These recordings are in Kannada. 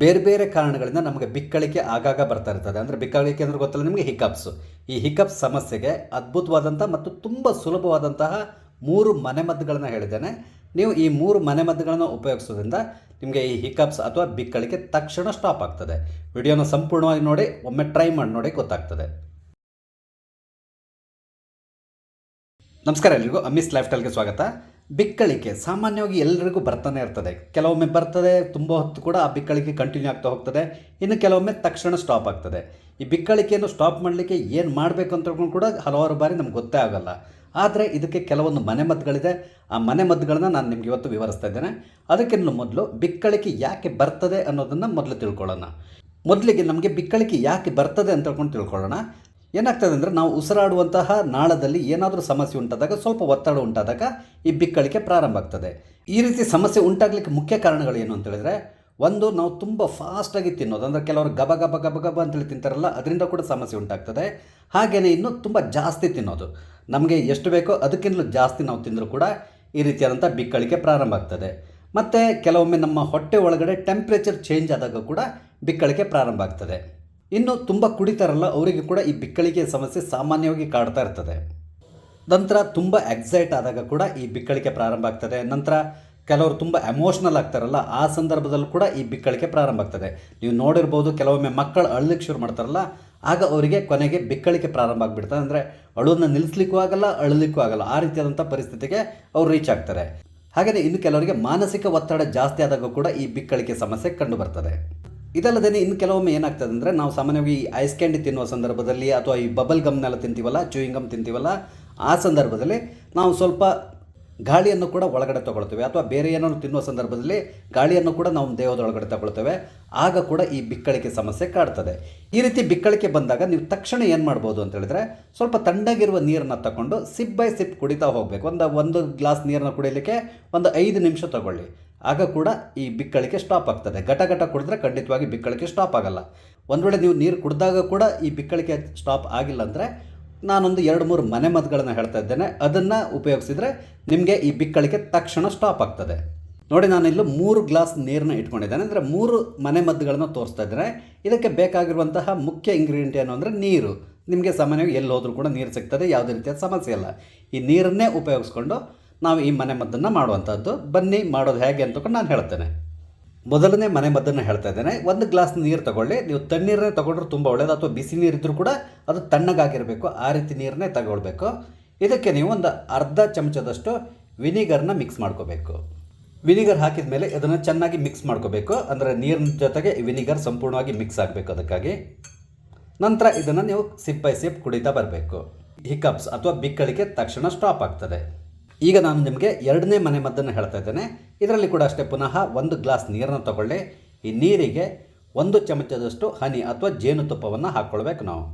ಬೇರೆ ಬೇರೆ ಕಾರಣಗಳಿಂದ ನಮಗೆ ಬಿಕ್ಕಳಿಕೆ ಆಗಾಗ ಬರ್ತಾ ಇರ್ತದೆ. ಅಂದರೆ ಬಿಕ್ಕಳಿಕೆ ಅಂದ್ರೆ ಗೊತ್ತಲ್ಲ ನಿಮಗೆ ಹಿಕಪ್ಸ್ ಈ ಹಿಕಪ್ಸ್ ಸಮಸ್ಯೆಗೆ ಅದ್ಭುತವಾದಂಥ ಮತ್ತು ತುಂಬ ಸುಲಭವಾದಂತಹ ಮೂರು ಮನೆಮದ್ದುಗಳನ್ನು ಹೇಳಿದ್ದೇನೆ. ನೀವು ಈ ಮೂರು ಮನೆಮದ್ದುಗಳನ್ನು ಉಪಯೋಗಿಸೋದ್ರಿಂದ ನಿಮಗೆ ಈ ಹಿಕಪ್ಸ್ ಅಥವಾ ಬಿಕ್ಕಳಿಕೆ ತಕ್ಷಣ ಸ್ಟಾಪ್ ಆಗ್ತದೆ. ವಿಡಿಯೋನ ಸಂಪೂರ್ಣವಾಗಿ ನೋಡಿ, ಒಮ್ಮೆ ಟ್ರೈ ಮಾಡಿ ನೋಡಿ ಗೊತ್ತಾಗ್ತದೆ. ನಮಸ್ಕಾರ ಎಲ್ರಿಗೂ, ಅಮಿಸ್ ಲೈಫ್ ಸ್ಟೈಲ್ಗೆ ಸ್ವಾಗತ. ಬಿಕ್ಕಳಿಕೆ ಸಾಮಾನ್ಯವಾಗಿ ಎಲ್ಲರಿಗೂ ಬರ್ತಾನೆ ಇರ್ತದೆ. ಕೆಲವೊಮ್ಮೆ ಬರ್ತದೆ, ತುಂಬ ಹೊತ್ತು ಕೂಡ ಆ ಬಿಕ್ಕಳಿಕೆ ಕಂಟಿನ್ಯೂ ಆಗ್ತಾ ಹೋಗ್ತದೆ. ಇನ್ನು ಕೆಲವೊಮ್ಮೆ ತಕ್ಷಣ ಸ್ಟಾಪ್ ಆಗ್ತದೆ. ಈ ಬಿಕ್ಕಳಿಕೆಯನ್ನು ಸ್ಟಾಪ್ ಮಾಡಲಿಕ್ಕೆ ಏನು ಮಾಡಬೇಕು ಅಂತ ಕೂಡ ಹಲವಾರು ಬಾರಿ ನಮ್ಗೆ ಗೊತ್ತೇ ಆಗೋಲ್ಲ. ಆದರೆ ಇದಕ್ಕೆ ಕೆಲವೊಂದು ಮನೆಮದ್ದುಗಳಿದೆ ಆ ಮನೆಮದ್ದುಗಳನ್ನ ನಾನು ನಿಮ್ಗೆ ಇವತ್ತು ವಿವರಿಸ್ತಾ ಇದ್ದೇನೆ. ಅದಕ್ಕಿಂತ ಮೊದಲು ಬಿಕ್ಕಳಿಕೆ ಯಾಕೆ ಬರ್ತದೆ ಅನ್ನೋದನ್ನು ಮೊದಲು ತಿಳ್ಕೊಳ್ಳೋಣ. ಮೊದಲಿಗೆ ನಮಗೆ ಬಿಕ್ಕಳಿಕೆ ಯಾಕೆ ಬರ್ತದೆ ಅಂತ ಹೇಳ್ಕೊಂಡು ತಿಳ್ಕೊಳ್ಳೋಣ. ಏನಾಗ್ತದೆ ಅಂದರೆ ನಾವು ಉಸಿರಾಡುವಂತಹ ನಾಳದಲ್ಲಿ ಏನಾದರೂ ಸಮಸ್ಯೆ ಉಂಟಾದಾಗ ಸ್ವಲ್ಪ ಒತ್ತಡ ಉಂಟಾದಾಗ ಈ ಬಿಕ್ಕಳಿಕೆ ಪ್ರಾರಂಭ ಆಗ್ತದೆ. ಈ ರೀತಿ ಸಮಸ್ಯೆ ಉಂಟಾಗಲಿಕ್ಕೆ ಮುಖ್ಯ ಕಾರಣಗಳು ಏನು ಅಂತ ಹೇಳಿದ್ರೆ, ಒಂದು, ನಾವು ತುಂಬ ಫಾಸ್ಟಾಗಿ ತಿನ್ನೋದು, ಅಂದರೆ ಕೆಲವರು ಗಬ ಗಬ ಗಬ ಗಬ ಅಂತೇಳಿ ತಿಂತಾರಲ್ಲ, ಅದರಿಂದ ಕೂಡ ಸಮಸ್ಯೆ ಉಂಟಾಗ್ತದೆ. ಹಾಗೆಯೇ ಇನ್ನು ತುಂಬ ಜಾಸ್ತಿ ತಿನ್ನೋದು. ನಮಗೆ ಎಷ್ಟು ಬೇಕೋ ಅದಕ್ಕಿಂತಲೂ ಜಾಸ್ತಿ ನಾವು ತಿಂದರೂ ಕೂಡ ಈ ರೀತಿಯಾದಂಥ ಬಿಕ್ಕಳಿಕೆ ಪ್ರಾರಂಭ ಆಗ್ತದೆ. ಮತ್ತು ಕೆಲವೊಮ್ಮೆ ನಮ್ಮ ಹೊಟ್ಟೆ ಒಳಗಡೆ ಟೆಂಪ್ರೇಚರ್ ಚೇಂಜ್ ಆದಾಗ ಕೂಡ ಬಿಕ್ಕಳಿಕೆ ಪ್ರಾರಂಭ ಆಗ್ತದೆ. ಇನ್ನು ತುಂಬ ಕುಡಿತಾರಲ್ಲ, ಅವರಿಗೆ ಕೂಡ ಈ ಬಿಕ್ಕಳಿಕೆ ಸಮಸ್ಯೆ ಸಾಮಾನ್ಯವಾಗಿ ಕಾಡ್ತಾ ಇರ್ತದೆ. ನಂತರ ತುಂಬ ಎಕ್ಸೈಟ್ ಆದಾಗ ಕೂಡ ಈ ಬಿಕ್ಕಳಿಕೆ ಪ್ರಾರಂಭ ಆಗ್ತದೆ. ನಂತರ ಕೆಲವರು ತುಂಬ ಎಮೋಷ್ನಲ್ ಆಗ್ತಾರಲ್ಲ, ಆ ಸಂದರ್ಭದಲ್ಲೂ ಕೂಡ ಈ ಬಿಕ್ಕಳಿಕೆ ಪ್ರಾರಂಭ ಆಗ್ತದೆ. ನೀವು ನೋಡಿರ್ಬೋದು, ಕೆಲವೊಮ್ಮೆ ಮಕ್ಕಳು ಅಳಲಿಕ್ಕೆ ಶುರು ಮಾಡ್ತಾರಲ್ಲ, ಆಗ ಅವರಿಗೆ ಕೊನೆಗೆ ಬಿಕ್ಕಳಿಕೆ ಪ್ರಾರಂಭ ಆಗಿಬಿಡ್ತದೆ. ಅಂದರೆ ಅಳುವನ್ನು ನಿಲ್ಲಿಸ್ಲಿಕ್ಕೂ ಆಗಲ್ಲ, ಅಳಲಿಕ್ಕೂ ಆಗಲ್ಲ, ಆ ರೀತಿಯಾದಂಥ ಪರಿಸ್ಥಿತಿಗೆ ಅವರು ರೀಚ್ ಆಗ್ತಾರೆ. ಹಾಗೆಯೇ ಇನ್ನು ಕೆಲವರಿಗೆ ಮಾನಸಿಕ ಒತ್ತಡ ಜಾಸ್ತಿ ಆದಾಗ ಕೂಡ ಈ ಬಿಕ್ಕಳಿಕೆ ಸಮಸ್ಯೆ ಕಂಡು ಬರ್ತದೆ. ಇದಲ್ಲದೆ ಇನ್ನು ಕೆಲವೊಮ್ಮೆ ಏನಾಗ್ತದೆ ಅಂದರೆ ನಾವು ಸಾಮಾನ್ಯವಾಗಿ ಐಸ್ ಕ್ಯಾಂಡಿ ತಿನ್ನುವ ಸಂದರ್ಭದಲ್ಲಿ ಅಥವಾ ಈ ಬಬಲ್ ಗಮ್ನೆಲ್ಲ ತಿಂತೀವಲ್ಲ ಚೂಯಿಂಗ್ ಗಮ್ ತಿಂತೀವಲ್ಲ, ಆ ಸಂದರ್ಭದಲ್ಲಿ ನಾವು ಸ್ವಲ್ಪ ಗಾಳಿಯನ್ನು ಕೂಡ ಒಳಗಡೆ ತಗೊಳ್ತೇವೆ. ಅಥವಾ ಬೇರೆ ಏನಾದ್ರು ತಿನ್ನುವ ಸಂದರ್ಭದಲ್ಲಿ ಗಾಳಿಯನ್ನು ಕೂಡ ನಾವು ದೇಹದೊಳಗಡೆ ತಗೊಳ್ತೇವೆ. ಆಗ ಕೂಡ ಈ ಬಿಕ್ಕಳಿಕೆ ಸಮಸ್ಯೆ ಕಾಡ್ತದೆ. ಈ ರೀತಿ ಬಿಕ್ಕಳಿಕೆ ಬಂದಾಗ ನೀವು ತಕ್ಷಣ ಏನು ಮಾಡ್ಬೋದು ಅಂತ ಹೇಳಿದ್ರೆ ಸ್ವಲ್ಪ ತಣ್ಣಗಿರುವ ನೀರನ್ನು ತಗೊಂಡು ಸಿಪ್ ಬೈ ಸಿಪ್ ಕುಡಿತಾ ಹೋಗಬೇಕು. ಒಂದು ಒಂದು ಗ್ಲಾಸ್ ನೀರನ್ನು ಕುಡಿಯಲಿಕ್ಕೆ ಒಂದು ಐದು ನಿಮಿಷ ತಗೊಳ್ಳಿ. ಆಗ ಕೂಡ ಈ ಬಿಕ್ಕಳಿಕೆ ಸ್ಟಾಪ್ ಆಗ್ತದೆ. ಘಟ ಘಟ ಕುಡಿದ್ರೆ ಖಂಡಿತವಾಗಿ ಬಿಕ್ಕಳಿಕೆ ಸ್ಟಾಪ್ ಆಗಲ್ಲ. ಒಂದು ವೇಳೆ ನೀವು ನೀರು ಕುಡಿದಾಗ ಕೂಡ ಈ ಬಿಕ್ಕಳಿಕೆ ಸ್ಟಾಪ್ ಆಗಿಲ್ಲ ಅಂದರೆ ನಾನೊಂದು ಎರಡು ಮೂರು ಮನೆ ಮದ್ದುಗಳನ್ನು ಹೇಳ್ತಾ ಇದ್ದೇನೆ. ಅದನ್ನು ಉಪಯೋಗಿಸಿದರೆ ನಿಮಗೆ ಈ ಬಿಕ್ಕಳಿಕೆ ತಕ್ಷಣ ಸ್ಟಾಪ್ ಆಗ್ತದೆ. ನೋಡಿ ನಾನಿಲ್ಲಿ ಮೂರು ಗ್ಲಾಸ್ ನೀರನ್ನ ಇಟ್ಕೊಂಡಿದ್ದೇನೆ. ಅಂದರೆ ಮೂರು ಮನೆ ಮದ್ದುಗಳನ್ನು ತೋರಿಸ್ತಾ ಇದ್ದೇನೆ. ಇದಕ್ಕೆ ಬೇಕಾಗಿರುವಂತಹ ಮುಖ್ಯ ಇಂಗ್ರೀಡಿಯೆಂಟ್ ಏನು ಅಂದರೆ ನೀರು. ನಿಮಗೆ ಸಾಮಾನ್ಯವಾಗಿ ಎಲ್ಲಿ ಹೋದರೂ ಕೂಡ ನೀರು ಸಿಗ್ತದೆ. ಯಾವುದೇ ರೀತಿಯ ಸಮಸ್ಯೆ ಇಲ್ಲ. ಈ ನೀರನ್ನೇ ಉಪಯೋಗಿಸ್ಕೊಂಡು ನಾವು ಈ ಮನೆಮದ್ದನ್ನು ಮಾಡುವಂಥದ್ದು ಬನ್ನಿ, ಮಾಡೋದು ಹೇಗೆ ಅಂತಕೊಂಡು ನಾನು ಹೇಳ್ತೇನೆ. ಮೊದಲನೇ ಮನೆ ಮದ್ದನ್ನು ಹೇಳ್ತಾ ಇದ್ದೇನೆ. ಒಂದು ಗ್ಲಾಸ್ ನೀರು ತಗೊಳ್ಳಿ. ನೀವು ತಣ್ಣೀರನ್ನೇ ತೊಗೊಂಡ್ರೆ ತುಂಬ ಒಳ್ಳೆಯದು ಅಥವಾ ಬಿಸಿ ನೀರಿದ್ದರೂ ಕೂಡ ಅದು ತಣ್ಣಗಾಗಿರಬೇಕು. ಆ ರೀತಿ ನೀರನ್ನೇ ತಗೊಳ್ಬೇಕು. ಇದಕ್ಕೆ ನೀವು ಒಂದು ಅರ್ಧ ಚಮಚದಷ್ಟು ವಿನಿಗರ್ನ ಮಿಕ್ಸ್ ಮಾಡ್ಕೋಬೇಕು. ವಿನಿಗರ್ ಹಾಕಿದ ಮೇಲೆ ಇದನ್ನು ಚೆನ್ನಾಗಿ ಮಿಕ್ಸ್ ಮಾಡ್ಕೋಬೇಕು. ಅಂದರೆ ನೀರಿನ ಜೊತೆಗೆ ವಿನಿಗರ್ ಸಂಪೂರ್ಣವಾಗಿ ಮಿಕ್ಸ್ ಆಗಬೇಕು ಅದಕ್ಕಾಗಿ. ನಂತರ ಇದನ್ನು ನೀವು ಸಿಪ್ ಬೈ ಸಿಪ್ ಕುಡಿತಾ ಬರಬೇಕು. ಹಿಕಪ್ಸ್ ಅಥವಾ ಬಿಕ್ಕಳಿಗೆ ತಕ್ಷಣ ಸ್ಟಾಪ್ ಆಗ್ತದೆ. ಈಗ ನಾನು ನಿಮಗೆ ಎರಡನೇ ಮನೆ ಮದ್ದನ್ನು ಹೇಳ್ತಾ ಇದ್ದೇನೆ. ಇದರಲ್ಲಿ ಕೂಡ ಅಷ್ಟೇ ಪುನಃ ಒಂದು ಗ್ಲಾಸ್ ನೀರನ್ನು ತಗೊಳ್ಳಿ. ಈ ನೀರಿಗೆ ಒಂದು ಚಮಚದಷ್ಟು ಹನಿ ಅಥವಾ ಜೇನುತುಪ್ಪವನ್ನು ಹಾಕ್ಕೊಳ್ಬೇಕು ನಾವು.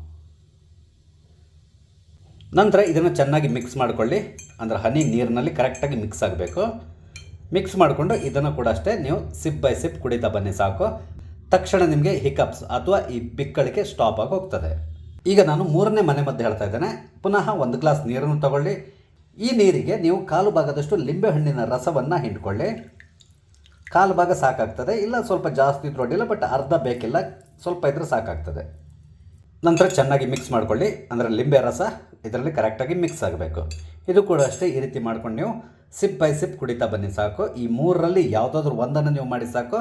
ನಂತರ ಇದನ್ನು ಚೆನ್ನಾಗಿ ಮಿಕ್ಸ್ ಮಾಡಿಕೊಳ್ಳಿ. ಅಂದರೆ ಹನಿ ನೀರಿನಲ್ಲಿ ಕರೆಕ್ಟಾಗಿ ಮಿಕ್ಸ್ ಆಗಬೇಕು. ಮಿಕ್ಸ್ ಮಾಡಿಕೊಂಡು ಇದನ್ನು ಕೂಡ ಅಷ್ಟೇ ನೀವು ಸಿಪ್ ಬೈ ಸಿಪ್ ಕುಡಿತಾ ಬನ್ನಿ ಸಾಕು. ತಕ್ಷಣ ನಿಮಗೆ ಹಿಕಪ್ಸ್ ಅಥವಾ ಈ ಬಿಕ್ಕಳಿಕೆ ಸ್ಟಾಪ್ ಆಗಿ ಹೋಗ್ತದೆ. ಈಗ ನಾನು ಮೂರನೇ ಮನೆ ಮದ್ದು ಹೇಳ್ತಾ ಇದ್ದೇನೆ. ಪುನಃ ಒಂದು ಗ್ಲಾಸ್ ನೀರನ್ನು ತಗೊಳ್ಳಿ. ಈ ನೀರಿಗೆ ನೀವು ಕಾಲು ಭಾಗದಷ್ಟು ಲಿಂಬೆಹಣ್ಣಿನ ರಸವನ್ನು ಹಿಂಡ್ಕೊಳ್ಳಿ. ಕಾಲು ಭಾಗ ಸಾಕಾಗ್ತದೆ, ಇಲ್ಲ ಸ್ವಲ್ಪ ಜಾಸ್ತಿ ಇದ್ರೂ ಬಟ್ ಅರ್ಧ ಬೇಕಿಲ್ಲ, ಸ್ವಲ್ಪ ಇದ್ರೆ ಸಾಕಾಗ್ತದೆ. ನಂತರ ಚೆನ್ನಾಗಿ ಮಿಕ್ಸ್ ಮಾಡ್ಕೊಳ್ಳಿ. ಅಂದರೆ ಲಿಂಬೆ ರಸ ಇದರಲ್ಲಿ ಕರೆಕ್ಟಾಗಿ ಮಿಕ್ಸ್ ಆಗಬೇಕು. ಇದು ಕೂಡ ಅಷ್ಟೇ ಈ ರೀತಿ ಮಾಡ್ಕೊಂಡು ನೀವು ಸಿಪ್ ಬೈ ಸಿಪ್ ಕುಡಿತಾ ಬನ್ನಿ ಸಾಕು. ಈ ಮೂರರಲ್ಲಿ ಯಾವುದಾದ್ರೂ ಒಂದನ್ನು ನೀವು ಮಾಡಿ ಸಾಕು.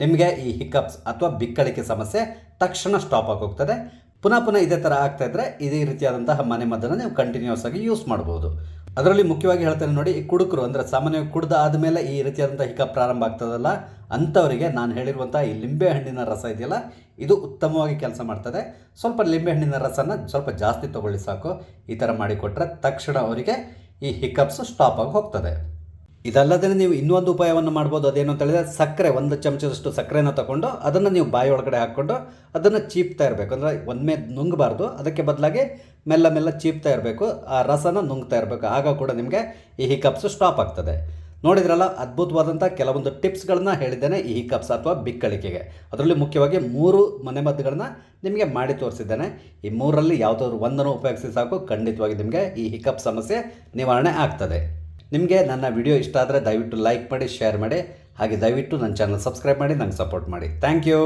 ನಿಮಗೆ ಈ ಹಿಕ್ಕಪ್ಸ್ ಅಥವಾ ಬಿಕ್ಕಳಿಕೆ ಸಮಸ್ಯೆ ತಕ್ಷಣ ಸ್ಟಾಪ್ ಆಗೋಗ್ತದೆ. ಪುನಃ ಪುನಃ ಇದೇ ಥರ ಆಗ್ತಾ ಇದ್ದರೆ ಇದೇ ರೀತಿಯಾದಂತಹ ಮನೆ ಮದ್ದನ್ನು ನೀವು ಕಂಟಿನ್ಯೂಸ್ ಆಗಿ ಯೂಸ್ ಮಾಡ್ಬೋದು. ಅದರಲ್ಲಿ ಮುಖ್ಯವಾಗಿ ಹೇಳ್ತೇನೆ ನೋಡಿ ಕುಡುಕರು ಅಂದರೆ ಸಾಮಾನ್ಯವಾಗಿ ಕುಡ್ದು ಆದಮೇಲೆ ಈ ರೀತಿಯಾದಂಥ ಹಿಕಪ್ ಪ್ರಾರಂಭ ಆಗ್ತದಲ್ಲ, ಅಂಥವರಿಗೆ ನಾನು ಹೇಳಿರುವಂಥ ಈ ಲಿಂಬೆ ಹಣ್ಣಿನ ರಸ ಇದೆಯಲ್ಲ, ಇದು ಉತ್ತಮವಾಗಿ ಕೆಲಸ ಮಾಡ್ತದೆ. ಸ್ವಲ್ಪ ಲಿಂಬೆ ಹಣ್ಣಿನ ರಸನ ಸ್ವಲ್ಪ ಜಾಸ್ತಿ ತಗೊಳ್ಳಿ ಸಾಕು. ಈ ಥರ ಮಾಡಿಕೊಟ್ರೆ ತಕ್ಷಣ ಅವರಿಗೆ ಈ ಹಿಕಪ್ಸ್ ಸ್ಟಾಪ್ ಆಗಿ ಹೋಗ್ತದೆ. ಇದಲ್ಲದೆ ನೀವು ಇನ್ನೊಂದು ಉಪಾಯವನ್ನು ಮಾಡ್ಬೋದು. ಅದೇನು ಅಂತ ಹೇಳಿದ್ರೆ ಸಕ್ಕರೆ, ಒಂದು ಚಮಚದಷ್ಟು ಸಕ್ಕರೆನ ತಗೊಂಡು ಅದನ್ನು ನೀವು ಬಾಯಿ ಒಳಗಡೆ ಹಾಕ್ಕೊಂಡು ಅದನ್ನು ಚೀಪ್ತಾ ಇರಬೇಕು. ಅಂದರೆ ಒಮ್ಮೆ ನುಂಗಬಾರ್ದು. ಅದಕ್ಕೆ ಬದಲಾಗಿ ಮೆಲ್ಲ ಮೆಲ್ಲ ಚೀಪ್ತಾ ಇರಬೇಕು. ಆ ರಸನ ನುಂಗ್ತಾ ಇರಬೇಕು. ಆಗ ಕೂಡ ನಿಮಗೆ ಈ ಹಿಕಪ್ಸ್ ಸ್ಟಾಪ್ ಆಗ್ತದೆ. ನೋಡಿದ್ರಲ್ಲ, ಅದ್ಭುತವಾದಂಥ ಕೆಲವೊಂದು ಟಿಪ್ಸ್ಗಳನ್ನ ಹೇಳಿದ್ದೇನೆ ಈ ಹಿಕಪ್ಸ್ ಅಥವಾ ಬಿಕ್ಕಳಿಕೆಗೆ. ಅದರಲ್ಲಿ ಮುಖ್ಯವಾಗಿ ಮೂರು ಮನೆಮದ್ದುಗಳನ್ನ ನಿಮಗೆ ಮಾಡಿ ತೋರಿಸಿದ್ದೇನೆ. ಈ ಮೂರರಲ್ಲಿ ಯಾವುದಾದ್ರು ಒಂದನ್ನು ಉಪಯೋಗಿಸಿ ಸಾಕು. ಖಂಡಿತವಾಗಿ ನಿಮಗೆ ಈ ಹಿಕಪ್ ಸಮಸ್ಯೆ ನಿವಾರಣೆ ಆಗ್ತದೆ. ನಿಮಗೆ ನನ್ನ ವಿಡಿಯೋ ಇಷ್ಟ ಆದರೆ ದಯವಿಟ್ಟು ಲೈಕ್ ಮಾಡಿ ಶೇರ್ ಮಾಡಿ, ಹಾಗೆ ದಯವಿಟ್ಟು ನನ್ನ ಚಾನಲ್ ಸಬ್ಸ್ಕ್ರೈಬ್ ಮಾಡಿ, ನಂಗೆ ಸಪೋರ್ಟ್ ಮಾಡಿ. Thank you